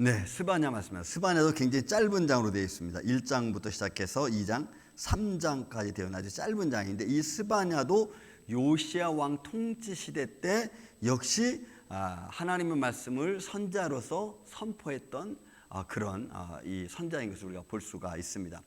네, 스바냐 말씀입니다. 스바냐도 굉장히 짧은 장으로 되어 있습니다. 1장부터 시작해서 2장, 3장까지 되어 아주 짧은 장인데 이 스바냐도 요시아 왕 통치 시대 때 역시 아, 하나님의 말씀을 선자로서 선포했던 아, 그런 아, 이 선자인 것을 우리가 볼 수가 있습니다.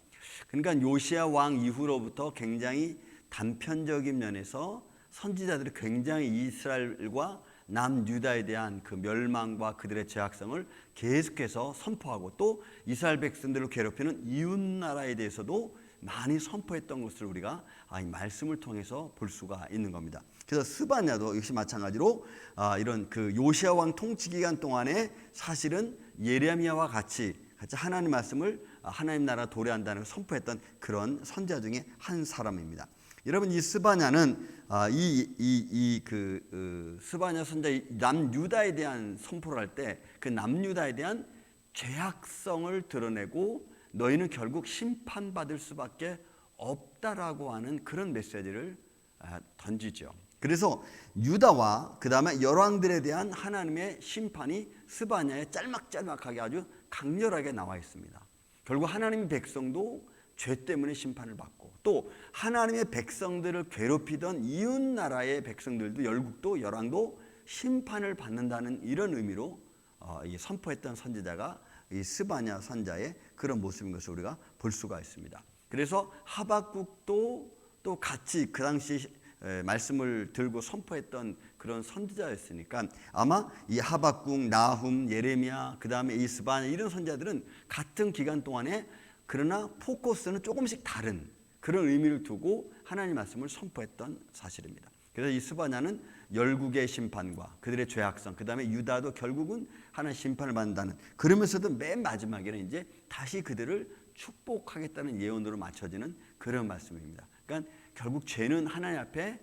그러니까 요시아 왕 이후로부터 굉장히 단편적인 면에서 선지자들이 굉장히 이스라엘과 남유다에 대한 그 멸망과 그들의 죄악성을 계속해서 선포하고 또 이스라엘 백성들을 괴롭히는 이웃 나라에 대해서도 많이 선포했던 것을 우리가 아, 이 말씀을 통해서 볼 수가 있는 겁니다. 그래서 스바냐도 역시 마찬가지로 아, 이런 그 요시아 왕 통치 기간 동안에 사실은 예레미야와 같이 같이 하나님 말씀을 아, 하나님 나라 도래한다는 걸 선포했던 그런 선자 중에 한 사람입니다. 여러분 이 스바냐는 아, 이 이 이 그 어, 스바냐 선자 남유다에 대한 선포를 할 때 그 남유다에 대한 죄악성을 드러내고 너희는 결국 심판받을 수밖에 없다라고 하는 그런 메시지를 아, 던지죠. 그래서 유다와 그 다음에 열왕들에 대한 하나님의 심판이 스바냐에 짤막짤막하게 아주 강렬하게 나와 있습니다. 결국 하나님의 백성도 죄 때문에 심판을 받고 또 하나님의 백성들을 괴롭히던 이웃 나라의 백성들도 열국도 열왕도 심판을 받는다는 이런 의미로 어, 이 선포했던 선지자가 이 스바냐 선자의 그런 모습인 것을 우리가 볼 수가 있습니다. 그래서 하박국도 또 같이 그 당시 에, 말씀을 들고 선포했던 그런 선지자였으니까 아마 이 하박국, 나훔, 예레미야, 그 다음에 이 스바냐 이런 선자들은 같은 기간 동안에 그러나 포커스는 조금씩 다른 그런 의미를 두고 하나님 말씀을 선포했던 사실입니다. 그래서 이 스바냐는 열국의 심판과 그들의 죄악성, 그 다음에 유다도 결국은 하나님 심판을 받는다는 그러면서도 맨 마지막에는 이제 다시 그들을 축복하겠다는 예언으로 맞춰지는 그런 말씀입니다. 그러니까 결국 죄는 하나님 앞에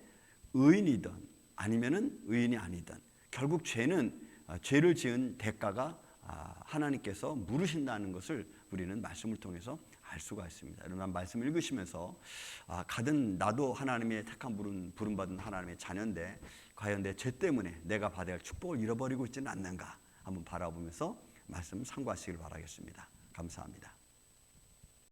의인이든 아니면은 의인이 아니든 결국 죄는 아, 죄를 지은 대가가 아, 하나님께서 물으신다는 것을 우리는 말씀을 통해서 알 수가 있습니다. 여러분 말씀 읽으시면서 아, 가든 나도 하나님의 택한 부름 부름 받은 하나님의 자녀인데 과연 내 죄 때문에 내가 받아야 할 축복을 잃어버리고 있지는 않는가 한번 바라보면서 말씀 참고하시길 바라겠습니다. 감사합니다.